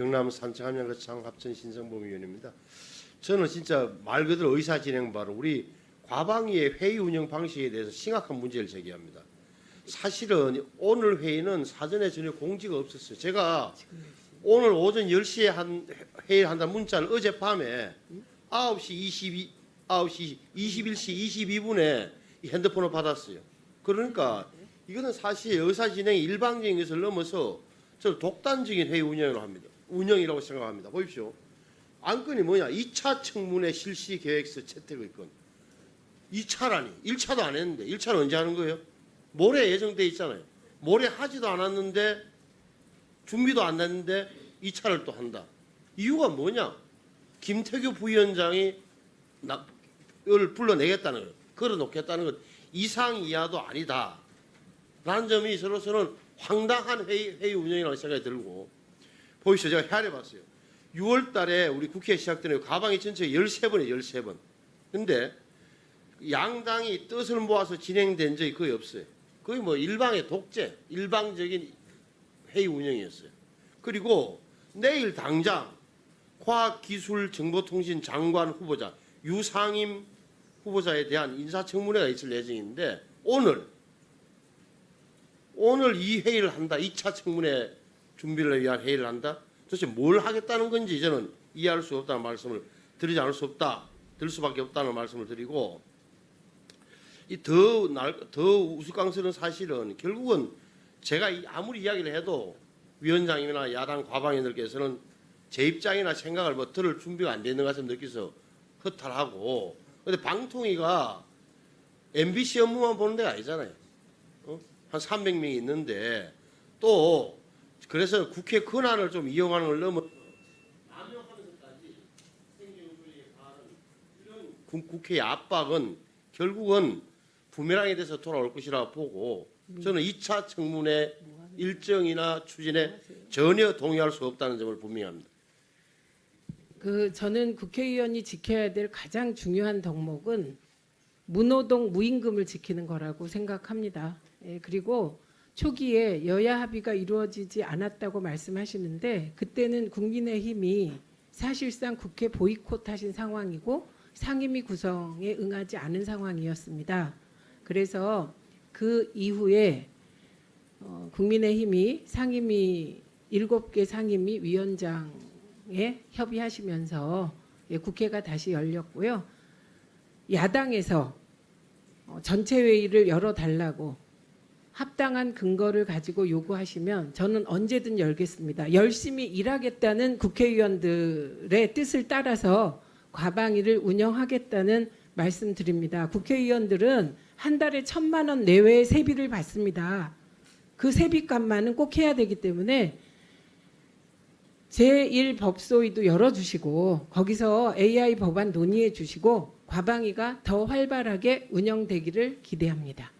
경남 산청함양거창 합천 신성범 위원입니다. 저는 진짜 말 그대로 의사 진행 바로 우리 과방위의 회의 운영 방식에 대해서 심각한 문제를 제기합니다. 사실은 오늘 회의는 사전에 전혀 공지가 없었어요. 제가 오늘 오전 10시에 한 회의를 한다는 문자를 어젯밤에 9시 22 9시 21시 22분에 핸드폰을 받았어요. 그러니까 이거는 사실 의사 진행의 일방적인 것을 넘어서 저 독단적인 회의 운영을 합니다. 운영이라고 생각합니다. 보십시오. 안건이 뭐냐? 2차 청문회 실시 계획서 채택의 건. 2차라니. 1차도 안 했는데 1차는 언제 하는 거예요? 모레 예정돼 있잖아요. 모레 하지도 않았는데 준비도 안 됐는데 2차를 또 한다. 이유가 뭐냐? 김태규 부위원장이 나, 을 불러내겠다는 것, 걸어놓겠다는 것 이상 이하도 아니다. 라는 점이 저로서는 황당한 회의, 회의 운영이라는 생각이 들고 보이시죠? 제가 헤아려 봤어요. 6월 달에 우리 국회 시작되는 가방이 전체 13번이에요. 13번. 근데 양당이 뜻을 모아서 진행된 적이 거의 없어요. 거의 뭐 일방의 독재, 일방적인 회의 운영이었어요. 그리고 내일 당장 과학기술정보통신 장관 후보자 유상임 후보자에 대한 인사청문회가 있을 예정인데 오늘 오늘 이 회의를 한다. 2차 청문회 준비를 위한 회의를 한다. 도대체 뭘 하겠다는 건지 저는 이해할 수 없다는 말씀을 드리지 않을 수 없다. 들 수밖에 없다는 말씀을 드리고 이더더 우스꽝스러운 사실은 결국은 제가 이- 아무리 이야기를 해도 위원장님이나 야당 과방위원들께서는 제 입장이나 생각을 뭐 들을 준비가 안 되는 것처럼 느껴서 허탈하고 근데 방통위가 MBC 업무만 보는 데가 아니잖아요. 어? 한 300명이 있는데 또 그래서 국회 권한을 좀 이용하는 걸 넘어 국회의 압박은 결국은 부메랑에 대해서 돌아올 것이라 보고 저는 2차 청문회 일정이나 추진에 전혀 동의할 수 없다는 점을 분명합니다. 그 저는 국회의원이 지켜야 될 가장 중요한 덕목은 무노동 무임금을 지키는 거라고 생각합니다. 예, 그리고 초기에 여야 합의가 이루어지지 않았다고 말씀하시는데 그때는 국민의힘이 사실상 국회 보이콧하신 상황이고 상임위 구성에 응하지 않은 상황이었습니다. 그래서 그 이후에 어, 국민의힘이 상임위 일곱 개 상임위 위원장에 협의하시면서 예, 국회가 다시 열렸고요. 야당에서 어, 전체 회의를 열어 달라고 합당한 근거를 가지고 요구하시면 저는 언제든 열겠습니다. 열심히 일하겠다는 국회의원들의 뜻을 따라서 과방위를 운영하겠다는 말씀드립니다. 국회의원들은 한 달에 천만 원 내외의 세비를 받습니다. 그 세비값만은 꼭 해야 되기 때문에 제1법소위도 열어주시고 거기서 AI 법안 논의해 주시고 과방위가 더 활발하게 운영되기를 기대합니다.